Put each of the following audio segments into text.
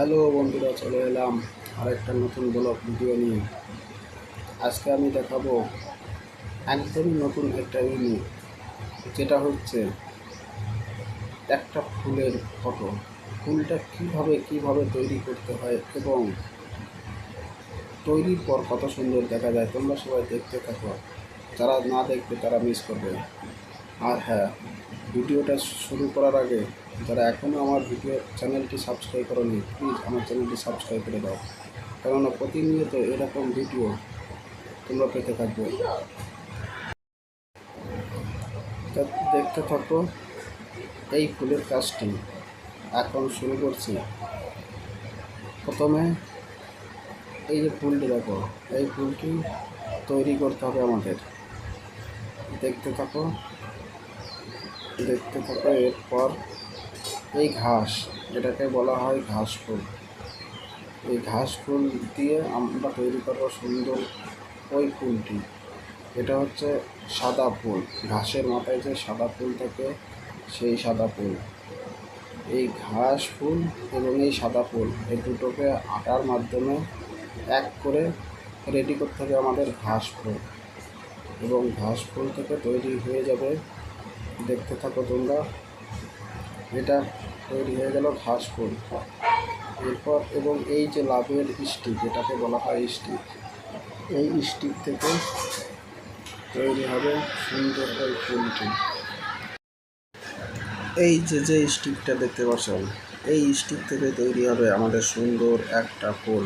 Hello বন্ধুরা, চলে এলাম আরেকটা নতুন ব্লগ ভিডিও নিয়ে। আজকে আমি দেখাবো একদমই নতুন একটা ইউনিক, যেটা হচ্ছে একটা ফুলের ফটো। ফুলটা কীভাবে কীভাবে তৈরি করতে হয় এবং তৈরির পর কত সুন্দর দেখা যায়, তোমরা সবাই দেখতে থাকো। যারা না দেখবে, তারা মিস করবে। আর হ্যাঁ ভিডিওটা শুরু করার আগে যারা এখনও আমার ভিডিও চ্যানেলটি সাবস্ক্রাইব করেনি প্লিজ আমার চ্যানেলটি সাবস্ক্রাইব করে দাও। কেননা প্রতিনিয়ত এরকম ভিডিও তোমরা পেতে থাকবে। দেখতে থাকো, এই ফুলের কাজটি এখন শুরু করছি। প্রথমে এই যে ফুলটি দেখো, এই ফুলটি তৈরি করতে হবে আমাদের। দেখতে থাকো দেখতে থাকো এরপর এই ঘাস এটাকে বলা হয় ঘাস ফুল। এই ঘাস ফুল দিয়ে আমরা তৈরি করব সুন্দর ওই ফুলটি। এটা হচ্ছে সাদা ফুল। ঘাসের মাথায় যে সাদা ফুল থাকে, সেই সাদা ফুল। এই ঘাস ফুল এবং এই সাদা ফুল, এই দুটোকে আটার মাধ্যমে এক করে রেডি করতে হবে আমাদের ঘাস ফুল। এবং ঘাস ফুল থেকে তৈরি হয়ে যাবে দেখতে থাকো তোমরা। এটা তৈরি হয়ে গেল ঘাস ফুল। এরপর এবং এই যে লাভের স্টিক এটাকে বলা হয় স্টিক, এই স্টিক থেকে তৈরি হবে সুন্দর ওই ফুলটি। এই যে যে স্টিকটা দেখতে পাচ্ছেন এই স্টিক থেকে তৈরি হবে আমাদের সুন্দর একটা ফুল।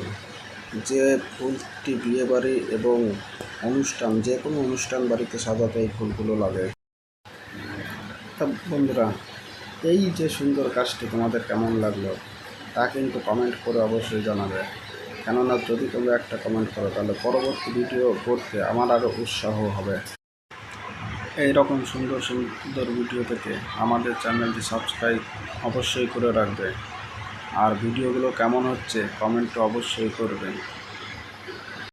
যে ফুলটি বিয়ে বাড়ি এবং অনুষ্ঠান, যে কোনো অনুষ্ঠান বাড়িতে সাজাতে এই ফুলগুলো লাগে। তা বন্ধুরা, এই যে সুন্দর কাজটি তোমাদের কেমন লাগল, তা কিন্তু কমেন্ট করে অবশ্যই জানাবে। কেননা যদি তোমরা একটা কমেন্ট করো, তাহলে পরবর্তী ভিডিও করতে আমার আরও উৎসাহ হবে। এই রকম সুন্দর সুন্দর ভিডিও পেতে আমাদের চ্যানেলটি সাবস্ক্রাইব অবশ্যই করে রাখবে। আর ভিডিওগুলো কেমন হচ্ছে কমেন্ট অবশ্যই করবেন।